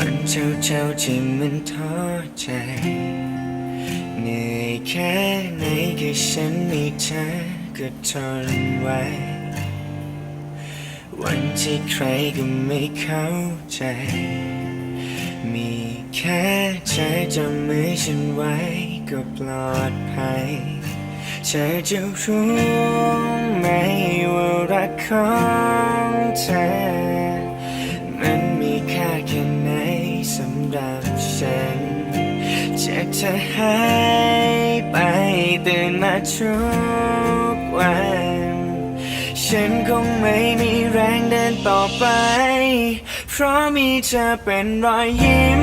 วันเช้าเช้าๆที่มันท้อใจ เหนื่อยแค่ไหนแค่ฉันมีเธอก็ทนไว้ วันที่ใครก็ไม่เข้าใจ มีแค่เธอจับมือฉันไว้ก็ปลอดภัยเธอจะรู้ไหมว่ารักของเธอ ธอหายไปตื่นมาทุกวัน ฉันคงไม่มีแรงเดินต่อไป เพราะมีเธอเป็นรอยยิ้ม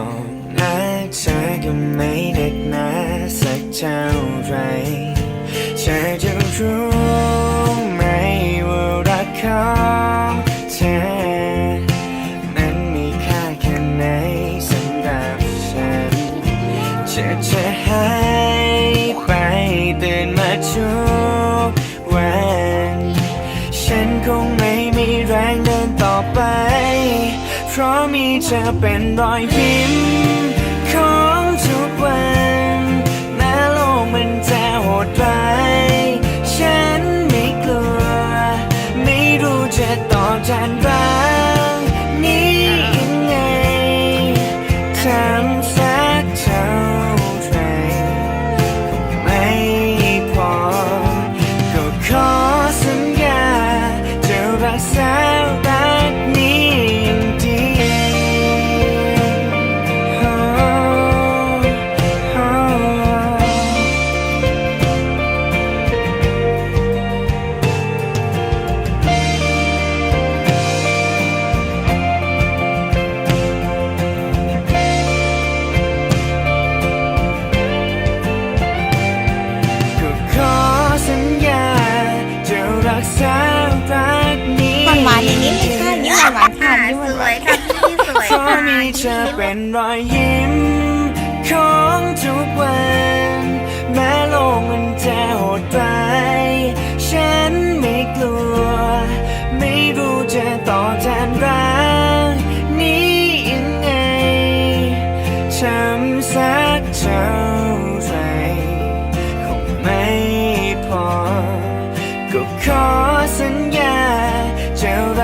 องหน้าเธอก็ไม่เด็กนาสักเท่าไรเธอจะรู้ไหมว่ารักของเธอนั้นมีค่าแค่ไหนสำหรับฉันจะจะหายไปตื่นมาทุกวัน ฉันคงไม่มีแรงเดินต่อไป ราะมีเธอเป็นรอยยิ้มของทุกวันแม้โลกมันจะโหดร้ายฉันไม่กลัว ไม่รู้จะตอบแทนรั หวานหวานๆอย่างนี้เลยค่ะยิ้มหวานๆค่ะยิ้มหสวานวยค่ะพี่สวยเพราะค่ะมีเธอเป็นรอยยิ้มของทุกวัน แม้โลกมันจะโห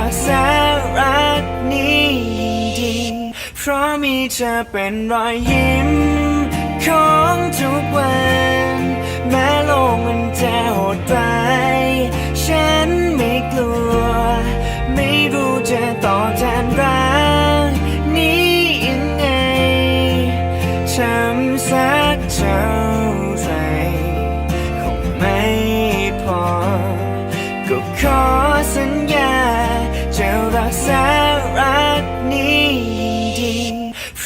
จะรักษารักนี้ยิ่งดี เพราะมีเธอเป็นรอยยิ้ม ของทุกวัน แม้โลกมันจะโหดร้ายฉันไม่กลัว ไม่รู้จะต่อแทนรักนี้ยังไงทำสักเท่าไรคงไม่พอ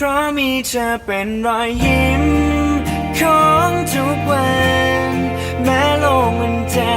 พราะมีเธอเป็นรอยยิ้ม ของทุกวัน แม้โลกมันจะ